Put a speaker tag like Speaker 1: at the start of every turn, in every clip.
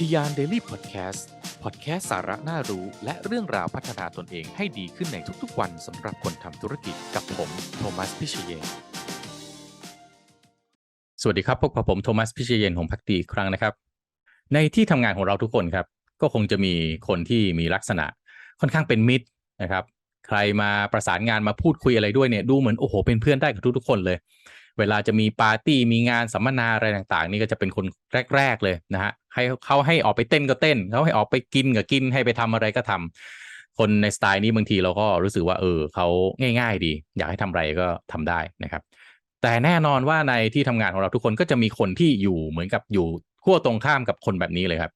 Speaker 1: ทียานเดลี่พอดแคสต์พอดแคสต์สาระน่ารู้และเรื่องราวพัฒนาตนเองให้ดีขึ้นในทุกๆวันสำหรับคนทำธุรกิจกับผมโทมัสพิเชยน
Speaker 2: สวัสดีครับพบกับผมโทมัสพิเชยนหงพักดีอีกครั้งนะครับ ในที่ทำงานของเราทุกคนครับ ก็คงจะมีคนที่มีลักษณะค่อนข้างเป็นมิตรนะครับ ใครมาประสานงานมาพูดคุยอะไรด้วยเนี่ยดูเหมือนโอ้โหเป็นเพื่อนได้กับทุกๆคนเลย เวลาจะมีปาร์ตี้มีงานสัมมนาอะไรต่างๆ นี่ก็จะเป็นคนแรก ๆเลยนะฮะ ให้เขาให้ออกไปเต้นก็เต้นเขาให้ออกไปกินก็กินให้ไปทำอะไรก็ทำคนในสไตล์นี้บางทีเราก็รู้สึกว่าเออเขาง่าย ๆ ดี อยากให้ทำอะไรก็ทำได้นะครับ แต่แน่นอนว่าในที่ทำงานของเราทุกคนก็จะมีคนที่อยู่เหมือนกับอยู่ขั้วตรงข้ามกับคนแบบนี้เลยครับ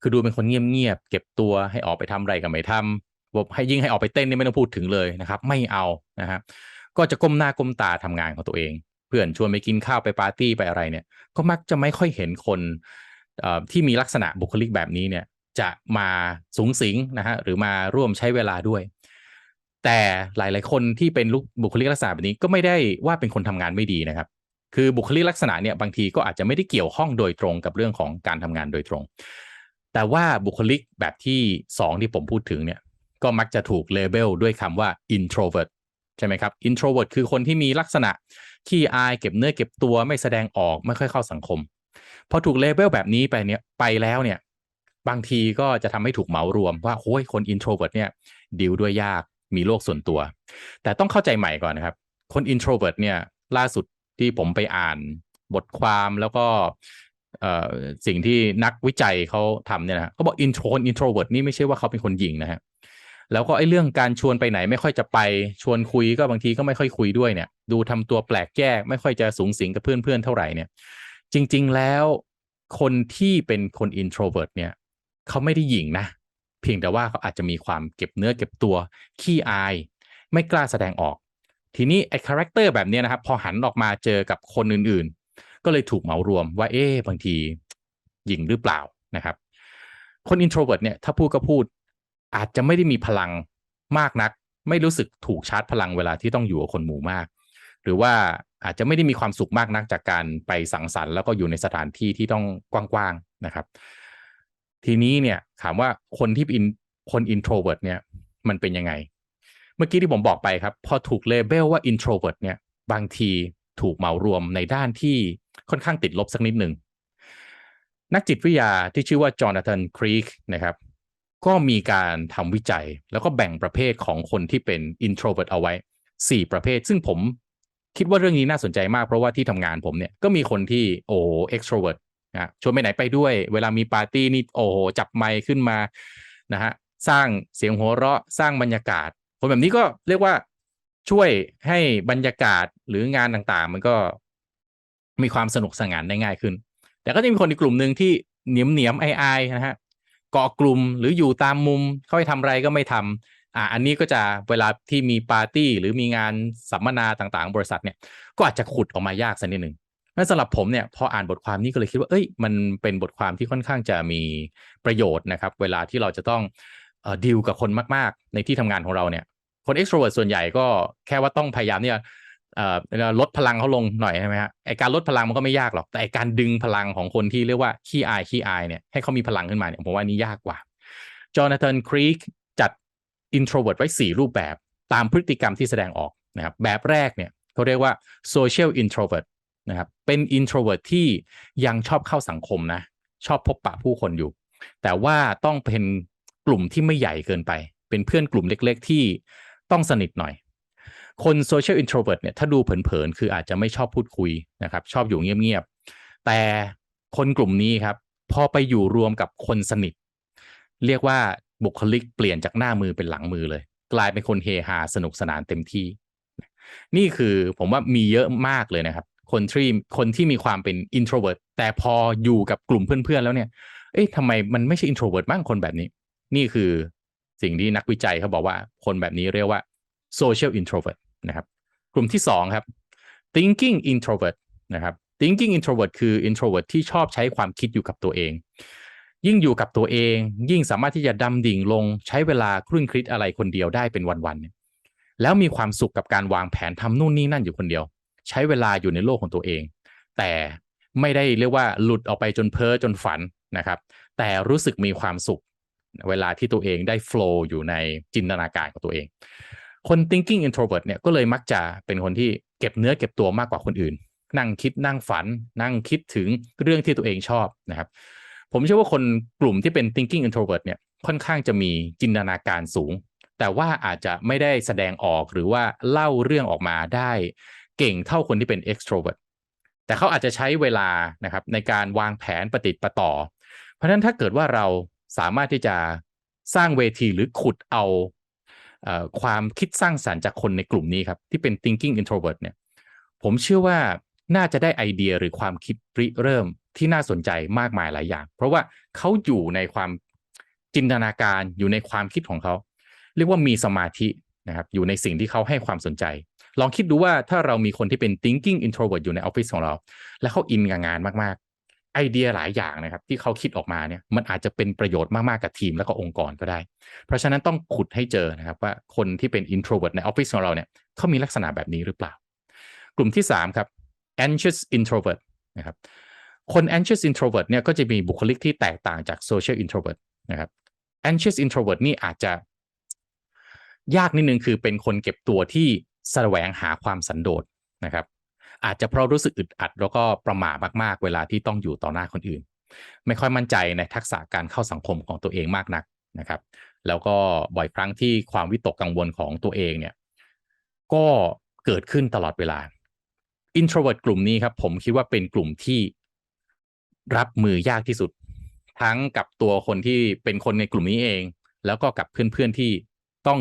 Speaker 2: คือดูเป็นคนเงียบๆเก็บตัวให้ออกไปทำอะไรก็ไม่ทำบอกให้ยิ่งให้ออกไปเต้นนี่ไม่ต้องพูดถึงเลยนะครับ ไม่เอานะฮะก็จะก้มหน้าก้มตาทำงานของตัวเอง เพื่อนชวนไปกินข้าวไปปาร์ตี้ไปอะไรเนี่ย ก็มักจะไม่ค่อยเห็นคน ที่มีลักษณะบุคลิกแบบนี้เนี่ยจะมาสูงสิงนะฮะหรือมาร่วมใช้เวลาด้วย แต่หลาย ๆ คนที่เป็นลุกบุคลิกลักษณะแบบนี้ก็ไม่ได้ว่าเป็นคนทำงานไม่ดีนะครับ คือบุคลิกลักษณะเนี่ยบางทีก็อาจจะไม่ได้เกี่ยวข้องโดยตรงกับเรื่องของการทำงานโดยตรง แต่ว่าบุคลิกแบบที่สองที่ผมพูดถึงเนี่ยก็มักจะถูกเลเบลด้วยคำว่า introvert ใช่ไหมครับ introvert คือคนที่มีลักษณะขี้อายเก็บเนื้อเก็บตัวไม่แสดงออกไม่ค่อยเข้าสังคม พอถูกเลเบลแบบนี้ไปเนี่ยไปแล้วเนี่ย บางทีก็จะทำให้ถูกเหมารวมว่าโอ้ยคน introvert เนี่ยดีลด้วยยากมีโลกส่วนตัว แต่ต้องเข้าใจใหม่ก่อนนะครับ คน introvert เนี่ยล่าสุดที่ผมไปอ่านบทความแล้วก็เอ่อสิ่งที่นักวิจัยเขาทำเนี่ยนะเขาบอก intro introvert นี่ไม่ใช่ว่าเขาเป็นคนหญิงนะฮะแล้วก็ไอ้เรื่องการชวนไปไหนไม่ค่อยจะไปชวนคุยก็บางทีก็ไม่ค่อยคุยด้วยเนี่ย ดูทำตัวแปลกแยกไม่ค่อยจะสูงสิงกับเพื่อนๆเท่าไหร่เนี่ย จริง ๆ แล้วคนที่เป็นคน introvert เนี่ยเขาไม่ได้หญิงนะ เพียงแต่ว่าเขาอาจจะมีความเก็บเนื้อเก็บตัว ขี้อาย ไม่กล้าแสดงออก ทีนี้ไอ้คาแรคเตอร์แบบเนี้ยนะครับ พอหันออกมาเจอกับคนอื่นๆ ก็เลยถูกเหมารวมว่าเอ๊ะบางทีหญิงหรือเปล่านะครับ คน introvert เนี่ยถ้าพูดก็พูดอาจจะไม่ได้มีพลังมากนัก ไม่รู้สึกถูกชาร์จพลังเวลาที่ต้องอยู่กับคนหมู่มาก หรือว่าอาจจะไม่ได้มีความสุขมากนักจากการไปสังสรรค์แล้วก็อยู่ในสถานที่ที่ต้องกว้างๆนะครับ ทีนี้เนี่ยถามว่าคนที่เป็นคน introvert เนี่ยมันเป็นยังไง เมื่อกี้ที่ผมบอกไปครับ พอถูกเลเบลว่า introvert เนี่ยบางทีถูกเหมารวมในด้านที่ค่อนข้างติดลบสักนิดหนึ่งนักจิตวิทยาที่ชื่อว่าจอห์น t ธนครีกนะครับก็มีการทำวิจัยแล้วก็แบ่งประเภทของคนที่เป็น introvert เอาไว้ 4 ประเภท ซึ่งผม คิดว่าเรื่องนี้น่าสนใจมากเพราะว่าที่ทำงานผมเนี่ยก็มีคนที่โอ้ extrovert นะชวนไปไหนไปด้วย เวลามีปาร์ตี้นี่โอ้โหจับไมค์ขึ้นมานะฮะสร้างเสียงหัวเราะสร้างบรรยากาศ คนแบบนี้ก็เรียกว่าช่วยให้บรรยากาศหรืองานต่างๆ มันก็มีความสนุกสนานได้ง่ายขึ้น แต่ก็จะมีคนอีกลุ่มหนึ่งที่เหนียมเหนียมไอไอนะฮะเกาะกลุ่มหรืออยู่ตามมุมเขาให้ทำอะไรก็ไม่ทำ อ่าอันนี้ก็จะเวลาที่มีปาร์ตี้หรือมีงานสัมมนาต่างๆ บริษัทเนี่ยก็อาจจะขุดออกมายากสักนิดหนึ่งนั่นสำหรับผมเนี่ยพออ่านบทความนี้ก็เลยคิดว่าเอ้ยมันเป็นบทความที่ค่อนข้างจะมีประโยชน์นะครับ เวลาที่เราจะต้องอดีลกับคนมาก ๆ ในที่ทำงานของเราเนี่ย คน extrovert ส่วนใหญ่ก็แค่ว่าต้องพยายามเนี่ยลดพลังเขาลงหน่อยใช่ไหมฮะไอการลดพลังมันก็ไม่ยากหรอกแต่ไอการดึงพลังของคนที่เรียกว่าขี้อายขี้อายเนี่ยให้เขามีพลังขึ้นมาเนี่ยผมว่านี่ยากกว่าจอห์น t ธนครีก introvert ไว้ 4 รูปแบบตามพฤติกรรมที่แสดงออกนะครับแบบแรกเนี่ยเขาเรียกว่า social introvert นะครับเป็น introvert ที่ยังชอบเข้าสังคมนะชอบพบปะผู้คนอยู่ แต่ว่าต้องเป็นกลุ่มที่ไม่ใหญ่เกินไป เป็นเพื่อนกลุ่มเล็กๆ ที่ต้องสนิทหน่อย คน social introvert เนี่ยถ้าดูเผินๆ คืออาจจะไม่ชอบพูดคุยนะครับ ชอบอยู่เงียบๆ แต่คนกลุ่มนี้ครับ พอไปอยู่รวมกับคนสนิท เรียกว่า บุคลิกเปลี่ยนจากหน้ามือเป็นหลังมือเลย กลายเป็นคนเฮฮาสนุกสนานเต็มที่ นี่คือผมว่ามีเยอะมากเลยนะครับ คนที่คนที่มีความเป็น introvert แต่พออยู่กับกลุ่มเพื่อนๆแล้วเนี่ย เอ๊ะทำไมมันไม่ใช่ introvert บ้างคนแบบนี้ นี่คือสิ่งที่นักวิจัยเขาบอกว่าคนแบบนี้เรียกว่า social introvert นะครับ กลุ่มที่สองครับ thinking introvert นะครับ thinking introvert คือ introvert ที่ชอบใช้ความคิดอยู่กับตัวเอง ยิ่งอยู่กับตัวเอง ยิ่งสามารถที่จะดำดิ่งลงใช้เวลาครุ่นคิดอะไรคนเดียวได้เป็นวันๆแล้วมีความสุขกับการวางแผนทำนู่นนี่นั่นอยู่คนเดียว ใช้เวลาอยู่ในโลกของตัวเอง แต่ไม่ได้เรียกว่าหลุดออกไปจนเพ้อจนฝันนะครับ แต่รู้สึกมีความสุข เวลาที่ตัวเองได้ flow อยู่ในจินตนาการของตัวเอง คน thinking introvert เนี่ยก็เลยมักจะเป็นคนที่เก็บเนื้อเก็บตัวมากกว่าคนอื่น นั่งคิดนั่งฝัน นั่งคิดถึงเรื่องที่ตัวเองชอบนะครับ ผมเชื่อว่าคนกลุ่มที่เป็น thinking introvert เนี่ยค่อนข้างจะมีจินตนาการสูง แต่ว่าอาจจะไม่ได้แสดงออกหรือว่าเล่าเรื่องออกมาได้เก่งเท่าคนที่เป็น extrovert แต่เขาอาจจะใช้เวลานะครับในการวางแผนปฏิดประต่อ เพราะฉะนั้นถ้าเกิดว่าเราสามารถที่จะสร้างเวทีหรือขุดเอาเออความคิดสร้างสรรค์จากคนในกลุ่มนี้ครับ ที่เป็น thinking introvert เนี่ยผมเชื่อว่าน่าจะได้ไอเดียหรือความคิดริเริ่ม ที่น่าสนใจมากมายหลายอย่าง เพราะว่าเขาอยู่ในความจินตนาการอยู่ในความคิดของเขา เรียกว่ามีสมาธินะครับอยู่ในสิ่งที่เขาให้ความสนใจ ลองคิดดูว่าถ้าเรามีคนที่เป็น thinking introvert อยู่ในออฟฟิศของเรา แล้วเขาอินกับงานมากๆ ไอเดียหลายอย่างนะครับ ที่เขาคิดออกมาเนี่ยมันอาจจะเป็นประโยชน์มาก ๆ กับทีมแล้วก็องค์กรก็ได้ เพราะฉะนั้นต้องขุดให้เจอนะครับว่าคนที่เป็น introvert ในออฟฟิศของเราเนี่ยเขามีลักษณะแบบนี้หรือเปล่า กลุ่มที่3ครับ anxious introvert นะครับ คน anxious introvert เนี่ยก็จะมีบุคลิกที่แตกต่างจาก social introvert นะครับ anxious introvert นี่อาจจะ ยากนิดนึงคือเป็นคนเก็บตัวที่แสวงหาความสันโดษนะครับ อาจจะเพราะรู้สึกอึดอัด แล้วก็ประหม่ามากๆ เวลาที่ต้องอยู่ต่อหน้าคนอื่น ไม่ค่อยมั่นใจในทักษะการเข้าสังคมของตัวเองมากนักนะครับ แล้วก็บ่อยครั้งที่ความวิตกกังวลของตัวเองเนี่ยก็เกิดขึ้นตลอดเวลา introvert กลุ่มนี้ครับผมคิดว่าเป็นกลุ่มที่ รับมือยากที่สุด ทั้งกับตัวคนที่เป็นคนในกลุ่มนี้เอง แล้วก็กับเพื่อนๆที่ต้อง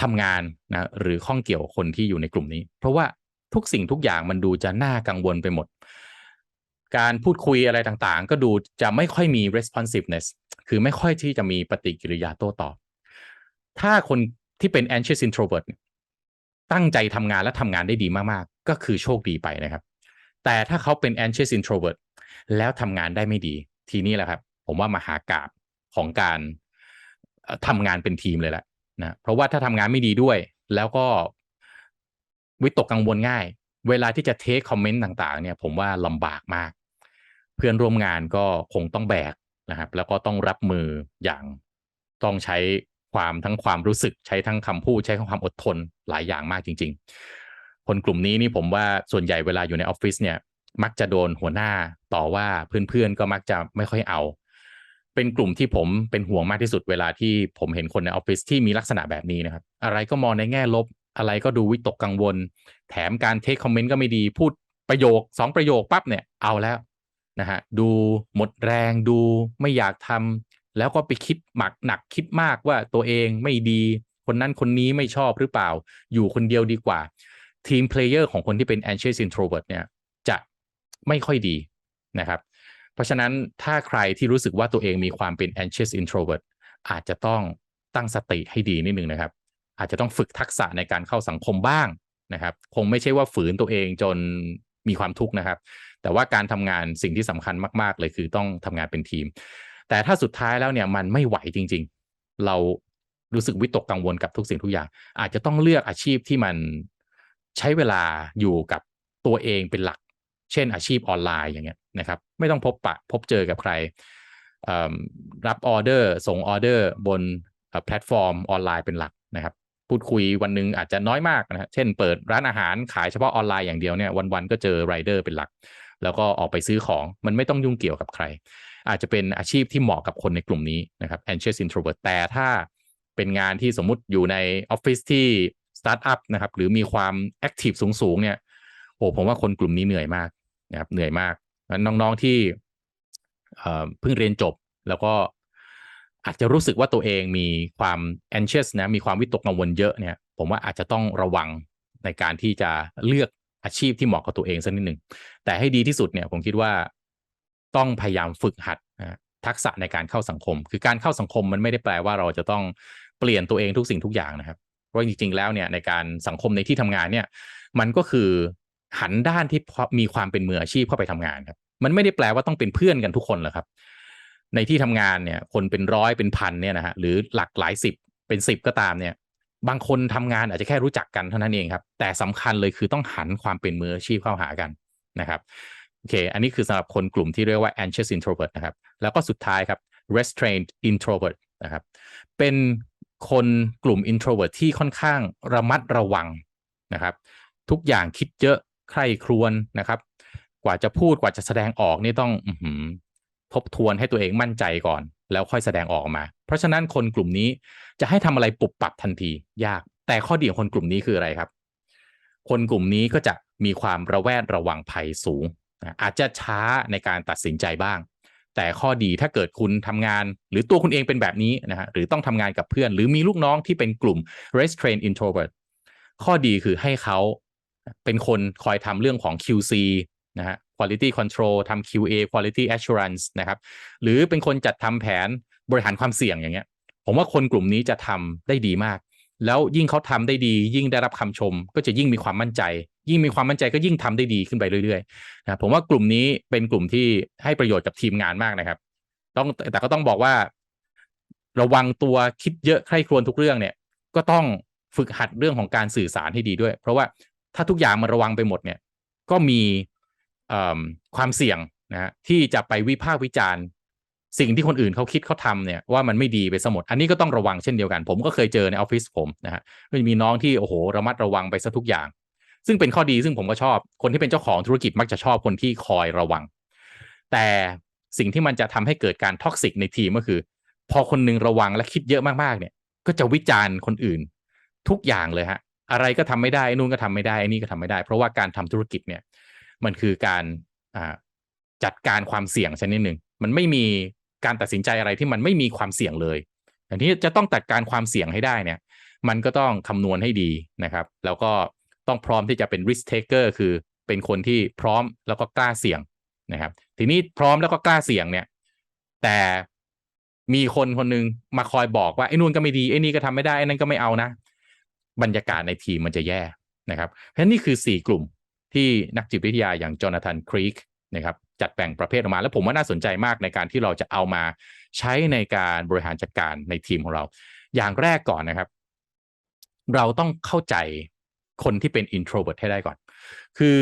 Speaker 2: ทำงานนะหรือข้องเกี่ยวคนที่อยู่ในกลุ่มนี้ เพราะว่าทุกสิ่งทุกอย่างมันดูจะน่ากังวลไปหมด การพูดคุยอะไรต่างๆ ก็ดูจะไม่ค่อยมี responsiveness คือไม่ค่อยที่จะมีปฏิกิริยาโต้ตอบ ถ้าคนที่เป็น anxious introvert ตั้งใจทำงานและทำงานได้ดีมากๆ ก็คือโชคดีไปนะครับ แต่ถ้าเขาเป็น anxious introvert แล้วทำงานได้ไม่ดี ทีนี้แหละครับ ผมว่ามหากาบของการทำงานเป็นทีมเลยแหละนะเพราะว่าถ้าทำงานไม่ดีด้วย แล้วก็วิตกกังวลง่าย เวลาที่จะเทคคอมเมนต์ต่าง ๆ เนี่ย ผมว่าลำบากมาก เพื่อนร่วมงานก็คงต้องแบกนะครับ แล้วก็ต้องรับมืออย่างต้องใช้ความทั้งความรู้สึกใช้ทั้งคำพูดใช้ทั้งความอดทนหลายอย่างมากจริง ๆ คนกลุ่มนี้นี่ผมว่าส่วนใหญ่เวลาอยู่ในออฟฟิศเนี่ย มักจะโดนหัวหน้าต่อว่าเพื่อนๆก็มักจะไม่ค่อยเอา เป็นกลุ่มที่ผมเป็นห่วงมากที่สุดเวลาที่ผมเห็นคนในออฟฟิศที่มีลักษณะแบบนี้นะครับ อะไรก็มองในแง่ลบ อะไรก็ดูวิตกกังวล แถมการเทคคอมเมนต์ก็ไม่ดีพูดประโยคสองประโยคปั๊บเนี่ยเอาแล้วนะฮะดูหมดแรงดูไม่อยากทำแล้วก็ไปคิดหมักหนักคิดมากว่าตัวเองไม่ดี คนนั้นคนนี้ไม่ชอบหรือเปล่า อยู่คนเดียวดีกว่า ทีมเพลเยอร์ของคนที่เป็น anxious introvert เนี่ย ไม่ค่อยดีนะครับ เพราะฉะนั้นถ้าใครที่รู้สึกว่าตัวเองมีความเป็น anxious introvert อาจจะต้องตั้งสติให้ดีนิดนึงนะครับ อาจจะต้องฝึกทักษะในการเข้าสังคมบ้างนะครับ คงไม่ใช่ว่าฝืนตัวเองจนมีความทุกข์นะครับ แต่ว่าการทำงานสิ่งที่สำคัญมากๆ เลยคือต้องทำงานเป็นทีม แต่ถ้าสุดท้ายแล้วเนี่ยมันไม่ไหวจริง ๆ เรารู้สึกวิตกกังวลกับทุกสิ่งทุกอย่าง อาจจะต้องเลือกอาชีพที่มันใช้เวลาอยู่กับตัวเองเป็นหลัก เช่นอาชีพออนไลน์อย่างเงี้ยนะครับ ไม่ต้องพบปะพบเจอกับใครรับออเดอร์ส่งออเดอร์บนแพลตฟอร์มออนไลน์เป็นหลักนะครับพูดคุยวันหนึ่งอาจจะน้อยมากนะเช่นเปิดร้านอาหารขายเฉพาะออนไลน์อย่างเดียวเนี่ยวันๆก็เจอไรเดอร์เป็นหลัก แล้วก็ออกไปซื้อของมันไม่ต้องยุ่งเกี่ยวกับใคร อาจจะเป็นอาชีพที่เหมาะกับคนในกลุ่มนี้นะครับ anxious introvert แต่ถ้าเป็นงานที่สมมุติอยู่ในออฟฟิศที่สตาร์ทอัพนะครับหรือมีความแอคทีฟสูงๆเนี่ยโอ้ผมว่าคนกลุ่มนี้เหนื่อยมาก นะครับเหนื่อยมากน้องๆที่เพิ่งเรียนจบแล้วก็อาจจะรู้สึกว่าตัวเองมีความ anxious นะมีความวิตกกังวลเยอะเนี่ยผมว่าอาจจะต้องระวังในการที่จะเลือกอาชีพที่เหมาะกับตัวเองสักนิดหนึ่งแต่ให้ดีที่สุดเนี่ยผมคิดว่าต้องพยายามฝึกหัดนะทักษะในการเข้าสังคม คือการเข้าสังคมมันไม่ได้แปลว่าเราจะต้องเปลี่ยนตัวเองทุกสิ่งทุกอย่างนะครับเพราะจริงๆแล้วเนี่ยในการสังคมในที่ทำงานเนี่ยมันก็คือ หันด้านที่มีความเป็นมืออาชีพเข้าไปทำงานครับ มันไม่ได้แปลว่าต้องเป็นเพื่อนกันทุกคนหรอกครับ ในที่ทำงานเนี่ย คนเป็นร้อยเป็นพันเนี่ยนะฮะหรือหลักหลายสิบเป็นสิบก็ตามเนี่ย บางคนทำงานอาจจะแค่รู้จักกันเท่านั้นเองครับ แต่สำคัญเลยคือต้องหันความเป็นมืออาชีพเข้าหากันนะครับโอเค อันนี้คือสำหรับคนกลุ่มที่เรียกว่า anxious introvert นะครับ แล้วก็สุดท้ายครับ restrained introvert นะครับ เป็นคนกลุ่ม introvert ที่ค่อนข้างระมัดระวังนะครับ ทุกอย่างคิดเยอะ ใคร่ครวญนะครับ กว่าจะพูดกว่าจะแสดงออกนี่ต้องอทบทวนให้ตัวเองมั่นใจก่อน แล้วค่อยแสดงออกมา เพราะฉะนั้นคนกลุ่มนี้จะให้ทำอะไรปุบปับทันทียาก แต่ข้อดีของคนกลุ่มนี้คืออะไรครับ คนกลุ่มนี้ก็จะมีความระแวดระวังภัยสูง อาจจะช้าในการตัดสินใจบ้าง แต่ข้อดีถ้าเกิดคุณทำงาน หรือตัวคุณเองเป็นแบบนี้นะฮะหรือต้องทำงานกับเพื่อน หรือมีลูกน้องที่เป็นกลุ่ม restraint introvert ข้อดีคือให้เขา เป็นคนคอยทำเรื่องของ QC นะฮะ quality control ทำ QA quality assurance นะครับ หรือเป็นคนจัดทำแผนบริหารความเสี่ยงอย่างเงี้ย ผมว่าคนกลุ่มนี้จะทำได้ดีมาก แล้วยิ่งเขาทำได้ดี ยิ่งได้รับคำชม ก็จะยิ่งมีความมั่นใจ ยิ่งมีความมั่นใจก็ยิ่งทำได้ดีขึ้นไปเรื่อยๆนะผมว่ากลุ่มนี้เป็นกลุ่มที่ให้ประโยชน์กับทีมงานมากนะครับ ต้องแต่ก็ต้องบอกว่า ระวังตัวคิดเยอะใคร่ครวญทุกเรื่องเนี่ย ก็ต้องฝึกหัดเรื่องของการสื่อสารให้ดีด้วย เพราะว่า ถ้าทุกอย่างมันระวังไปหมดเนี่ย ก็มีความเสี่ยงนะฮะที่จะไปวิพากษ์วิจารณ์สิ่งที่คนอื่นเขาคิดเขาทำเนี่ยว่ามันไม่ดีไปสมดอันนี้ก็ต้องระวังเช่นเดียวกัน ผมก็เคยเจอในออฟฟิศผมนะฮะก็จะมีน้องที่โอ้โหระมัดระวังไปซะทุกอย่าง ซึ่งเป็นข้อดีซึ่งผมก็ชอบ คนที่เป็นเจ้าของธุรกิจมักจะชอบคนที่คอยระวัง แต่สิ่งที่มันจะทำให้เกิดการท็อกซิกในทีมก็คือ พอคนหนึงระวังและคิดเยอะมากๆเนี่ย ก็จะวิจารณ์คนอื่น ทุกอย่างเลยฮะ อะไรก็ทำไม่ได้ไอ้นู่นก็ทำไม่ได้ไอ้นี่ก็ทำไม่ได้ เพราะว่าการทำธุรกิจเนี่ย มันคือการจัดการความเสี่ยงชนิดหนึ่งมันไม่มีการตัดสินใจอะไรที่มันไม่มีความเสี่ยงเลยอย่างที่จะต้องจัดการความเสี่ยงให้ได้เนี่ย มันก็ต้องคำนวณให้ดีนะครับ แล้วก็ต้องพร้อมที่จะเป็น risk taker คือเป็นคนที่พร้อมแล้วก็กล้าเสี่ยงนะครับ ทีนี้พร้อมแล้วก็กล้าเสี่ยงเนี่ย แต่มีคนคนหนึงมาคอยบอกว่าไอ้นู่นก็ไม่ดีไอ้นี่ก็ทำไม่ได้ไอ้นั่นก็ไม่เอานะ บรรยากาศในทีมมันจะแย่นะครับเพราะฉะนั้นนี่คือ 4 กลุ่มที่นักจิตวิทยาอย่างจอนาธานครีกนะครับจัดแบ่งประเภทออกมา แล้วผมว่าน่าสนใจมากในการที่เราจะเอามาใช้ในการบริหารจัดการในทีมของเรา อย่างแรกก่อนนะครับ เราต้องเข้าใจคนที่เป็น introvert ให้ได้ก่อน คือ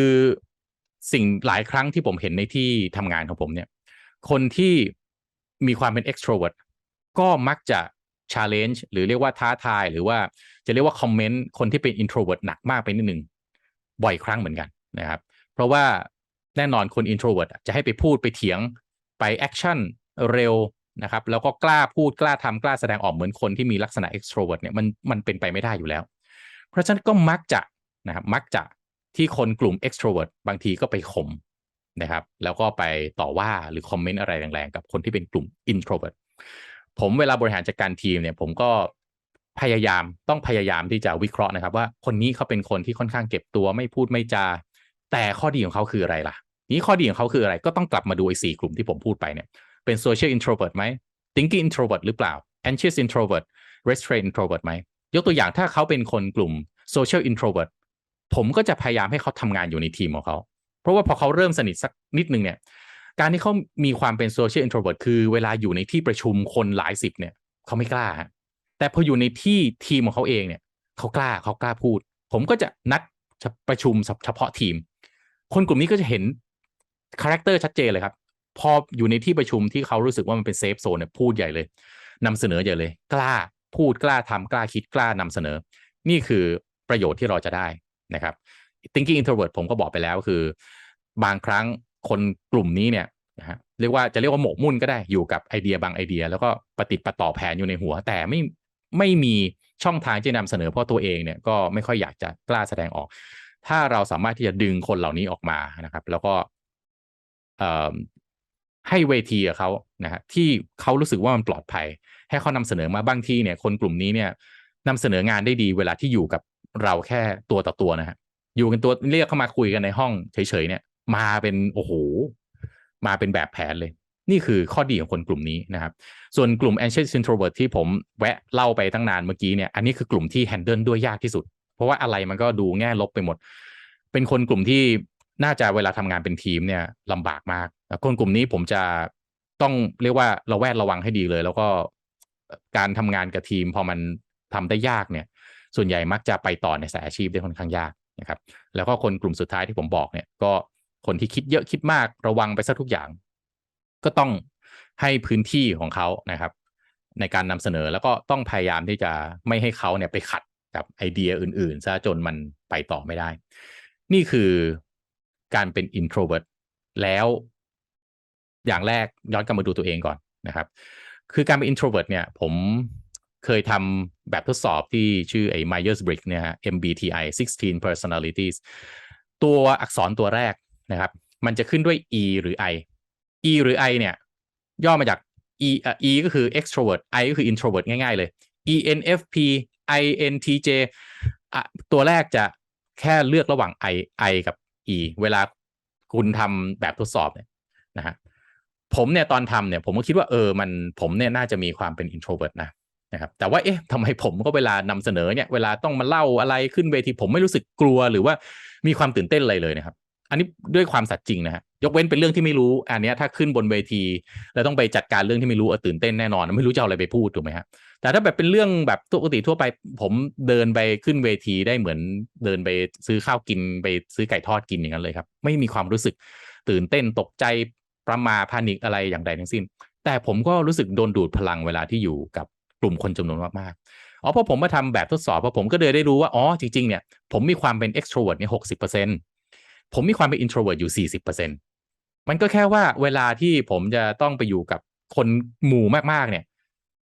Speaker 2: สิ่งหลายครั้งที่ผมเห็นในที่ทำงานของผมเนี่ย คนที่มีความเป็น extrovert ก็มักจะ challenge หรือเรียกว่าท้าทาย หรือว่าจะเรียกว่าคอมเมนต์คนที่เป็น introvert หนักมากไปนิดนึงบ่อยครั้งเหมือนกันนะครับ เพราะว่าแน่นอนคน introvert จะให้ไปพูดไปเถียงไป action เร็วนะครับ แล้วก็กล้าพูดกล้าทำกล้าแสดงออกเหมือนคนที่มีลักษณะ extrovert เนี่ยมันมันเป็นไปไม่ได้อยู่แล้ว เพราะฉะนั้นก็มักจะนะครับมักจะที่คนกลุ่ม extrovert บางทีก็ไปข่มนะครับ แล้วก็ไปต่อว่าหรือคอมเมนต์อะไรแรงๆ กับคนที่เป็นกลุ่ม introvert ผมเวลาบริหารจัดการทีมเนี่ย ผมก็พยายามต้องพยายามที่จะวิเคราะห์นะครับ ว่าคนนี้เขาเป็นคนที่ค่อนข้างเก็บตัวไม่พูดไม่จา แต่ข้อดีของเขาคืออะไรล่ะ นี้ข้อดีของเขาคืออะไรก็ต้องกลับมาดูไอ้สี่กลุ่มที่ผมพูดไปเนี่ยเป็น social introvert ไหม thinking introvert หรือเปล่า anxious introvert restrained introvert ไหมยกตัวอย่างถ้าเขาเป็นคนกลุ่ม social introvert ผมก็จะพยายามให้เขาทำงานอยู่ในทีมของเขา เพราะว่าพอเขาเริ่มสนิทสักนิดนึงเนี่ย การที่เขามีความเป็น social introvert คือเวลาอยู่ในที่ประชุมคนหลายสิบเนี่ยเขาไม่กล้า แต่พออยู่ในที่ทีมของเขาเองเนี่ยเขากล้าเขากล้าพูด ผมก็จะนัดประชุมเฉพาะทีม คนกลุ่มนี้ก็จะเห็นคาแรคเตอร์ชัดเจนเลยครับ พออยู่ในที่ประชุมที่เขารู้สึกว่ามันเป็นเซฟโซนเนี่ยพูดใหญ่เลยนำเสนอใหญ่เลย กล้าพูดกล้าทำกล้าคิดกล้านำเสนอ นี่คือประโยชน์ที่เราจะได้นะครับ thinking introvert ผมก็บอกไปแล้วคือบางครั้ง คนกลุ่มนี้เนี่ยนะฮะเรียกว่าจะเรียกว่าหมกมุ่นก็ได้อยู่กับไอเดียบางไอเดีย แล้วก็ปฏิดประต่อแผนอยู่ในหัว แต่ไม่ไม่มีช่องทางที่จะนำเสนอเพราะตัวเองเนี่ยก็ไม่ค่อยอยากจะกล้าแสดงออก ถ้าเราสามารถที่จะดึงคนเหล่านี้ออกมานะครับ แล้วก็ให้เวทีกับเขานะฮะที่เขารู้สึกว่ามันปลอดภัย ให้เขานำเสนอมาบางทีเนี่ย คนกลุ่มนี้เนี่ยนำเสนองานได้ดีเวลาที่อยู่กับเราแค่ตัวต่อตัวนะฮะอยู่กันตัวเรียกเข้ามาคุยกันในห้องเฉยๆเนี่ย มาเป็นโอ้โห มาเป็นแบบแผนเลย นี่คือข้อดีของคนกลุ่มนี้นะครับ ส่วนกลุ่ม anxious introvert ที่ผมแวะเล่าไปตั้งนานเมื่อกี้เนี่ย อันนี้คือกลุ่มที่ handle ด้วยยากที่สุด เพราะว่าอะไรมันก็ดูแง่ลบไปหมด เป็นคนกลุ่มที่น่าจะเวลาทำงานเป็นทีมเนี่ยลำบากมาก คนกลุ่มนี้ผมจะต้องเรียกว่าระแวดระวังให้ดีเลย แล้วก็การทำงานกับทีมพอมันทำได้ยากเนี่ย ส่วนใหญ่มักจะไปต่อในสายอาชีพได้ค่อนข้างยากนะครับ แล้วก็คนกลุ่มสุดท้ายที่ผมบอกเนี่ย ก็ คนที่คิดเยอะคิดมากระวังไปซะทุกอย่าง ก็ต้องให้พื้นที่ของเขานะครับ ในการนำเสนอแล้วก็ต้องพยายามที่จะไม่ให้เขาเนี่ยไปขัดกับไอเดียอื่นๆซะจนมันไปต่อไม่ได้ นี่คือการเป็น introvert แล้วอย่างแรกย้อนกลับมาดูตัวเองก่อนนะครับ คือการเป็น introvert เนี่ย ผมเคยทำแบบทดสอบที่ชื่อไอ้ Myers-Briggs เนี่ยฮะ MBTI 16 personalities ตัวอักษรตัวแรก นะครับ มันจะขึ้นด้วย E หรือ I E หรือ I เนี่ย ย่อมาจาก E อะ E ก็คือ extrovert I ก็คือ introvert ง่ายๆเลย ENFP INTJ อะตัวแรกจะแค่เลือกระหว่าง I I กับ E เวลาคุณทำแบบทดสอบเนี่ยนะฮะผมเนี่ยตอนทำเนี่ยผมก็คิดว่าเออมันผมเนี่ยน่าจะมีความเป็น introvert นะนะครับแต่ว่าเอ๊ะทำไมผมก็เวลานำเสนอเนี่ยเวลาต้องมาเล่าอะไรขึ้นเวทีผมไม่รู้สึกกลัวหรือว่ามีความตื่นเต้นอะไรเลยนะครับ อันนี้ด้วยความสัตย์จริงนะฮะยกเว้นเป็นเรื่องที่ไม่รู้ อันนี้ถ้าขึ้นบนเวที แล้วต้องไปจัดการเรื่องที่ไม่รู้เออตื่นเต้นแน่นอน ไม่รู้จะเอาอะไรไปพูดถูกไหมฮะแต่ถ้าแบบเป็นเรื่องแบบปกติทั่วไป ผมเดินไปขึ้นเวทีได้เหมือนเดินไปซื้อข้าวกินไปซื้อไก่ทอดกินอย่างนั้นเลยครับ ไม่มีความรู้สึกตื่นเต้นตกใจประมาพานิกอะไรอย่างใดทั้งสิ้น แต่ผมก็รู้สึกโดนดูดพลังเวลาที่อยู่กับกลุ่มคนจำนวนมากๆอ๋อพอผมมาทำแบบทดสอบพอผมก็เลยได้รู้ว่าอ๋อจริงๆเนี่ยผมมีความเป็น extrovert เนี่ยหกสิบเปอร์เซ็น ผมมีความเป็น introvert อยู่สี่สิบเปอร์เซ็นมันก็แค่ว่าเวลาที่ผมจะต้องไปอยู่กับคนหมู่มากๆ เนี่ย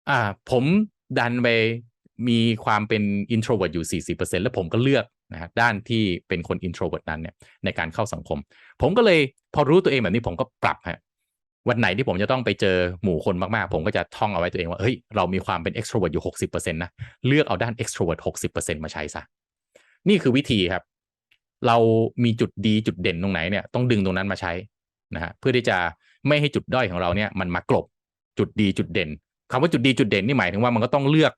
Speaker 2: อ่า ผมดันไปมีความเป็น introvert อยู่ 40%แล้วผมก็เลือกนะฮะด้านที่เป็นคน introvert นั้นเนี่ยในการเข้าสังคม ผมก็เลยพอรู้ตัวเองแบบนี้ผมก็ปรับฮะวันไหนที่ผมจะต้องไปเจอหมู่คนมากๆ ผมก็จะท่องเอาไว้ตัวเองว่า เฮ้ย เรามีความเป็น extrovert อยู่ 60%นะ เลือกเอาด้าน extrovert 60%มาใช้ซะ นี่คือวิธีครับ เรามีจุดดีจุดเด่นตรงไหนเนี่ยต้องดึงตรงนั้นมาใช้นะฮะเพื่อที่จะไม่ให้จุดด้อยของเราเนี่ยมันมากลบจุดดีจุดเด่นคำว่าจุดดีจุดเด่นนี่หมายถึงว่ามันก็ต้องเลือก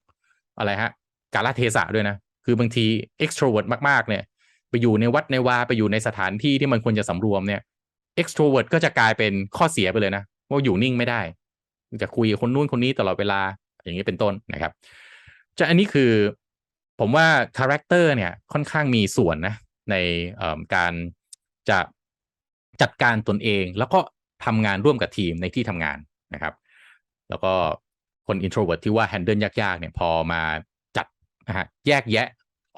Speaker 2: อะไรฮะกาลเทศะด้วยนะ คือบางที extrovert มากๆเนี่ยไปอยู่ในวัดในวาไปอยู่ในสถานที่ที่มันควรจะสำรวมเนี่ย extrovert ก็จะกลายเป็นข้อเสียไปเลยนะว่าอยู่นิ่งไม่ได้ จะคุยคนนู้นคนนี้ตลอดเวลาอย่างนี้เป็นต้นนะครับ จะอันนี้คือผมว่าคาแรคเตอร์เนี่ยค่อนข้างมีส่วนนะ ในการจะจัดการตนเอง แล้วก็ทำงานร่วมกับทีมในที่ทำงานนะครับ แล้วก็คน introvert ที่ว่า handle ยากๆเนี่ยพอมาจัดนะฮะแยกแยะ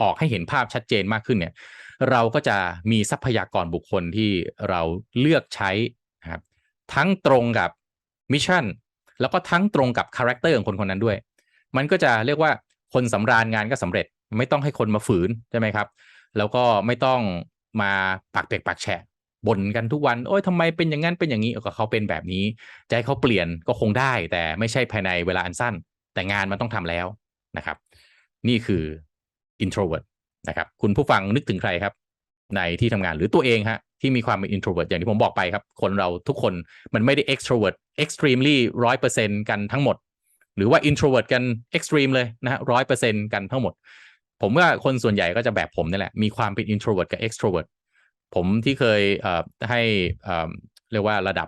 Speaker 2: ออกให้เห็นภาพชัดเจนมากขึ้นเนี่ย เราก็จะมีทรัพยากรบุคคลที่เราเลือกใช้นะครับทั้งตรงกับมิชชั่นแล้วก็ทั้งตรงกับคาแรคเตอร์ของคนคนนั้นด้วย มันก็จะเรียกว่าคนสำราญงานก็สำเร็จไม่ต้องให้คนมาฝืนใช่ไหมครับ แล้วก็ไม่ต้องมาปากเปียกปากแฉะบ่นกันทุกวันโอ้ยทำไมเป็นอย่างนั้นเป็นอย่างนี้ก็เขาเป็นแบบนี้จะให้เขาเปลี่ยนก็คงได้ แต่ไม่ใช่ภายในเวลาอันสั้น แต่งานมันต้องทำแล้วนะครับ นี่คือ introvert นะครับคุณผู้ฟังนึกถึงใครครับ ในที่ทำงานหรือตัวเองฮะที่มีความเป็น introvert อย่างที่ผมบอกไปครับ คนเราทุกคนมันไม่ได้ extrovert extremely ร้อยเปอร์เซ็นกันทั้งหมด หรือว่า introvert กัน extreme เลยนะฮะร้อยเปอร์เซ็นกันทั้งหมด ผมว่าคนส่วนใหญ่ก็จะแบบผมนี่แหละ มีความเป็น introvert กับ extrovert ผมที่เคยให้เรียกว่าระดับ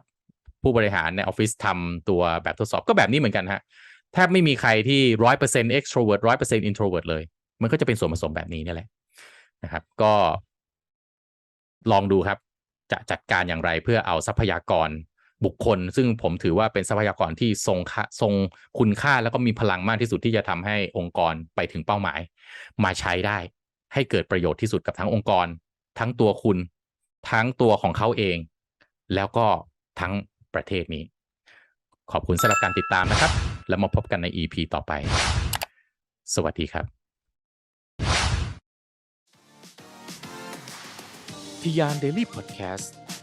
Speaker 2: ผู้บริหารในออฟฟิศทำตัวแบบทดสอบก็แบบนี้เหมือนกันฮะแทบไม่มีใครที่ร้อยเปอร์เซ็นต์ extrovert ร้อยเปอร์เซ็นต์ introvert เลย มันก็จะเป็นส่วนผสมแบบนี้นี่แหละนะครับ ก็ลองดูครับ จะจัดการอย่างไรเพื่อเอาทรัพยากร บุคคล ซึ่งผมถือว่าเป็นทรัพยากรที่ทรงทรงคุณค่าแล้วก็มีพลังมากที่สุดที่จะทำให้องค์กรไปถึงเป้าหมาย มาใช้ได้ ให้เกิดประโยชน์ที่สุดกับทั้งองค์กร ทั้งตัวคุณ ทั้งตัวของเขาเอง แล้วก็ทั้งประเทศนี้ ขอบคุณสำหรับการติดตามนะครับ แล้วมาพบกันใน EP ต่อไป สวัสดีครับ
Speaker 1: ทิยานเดลี่พอดแคสต์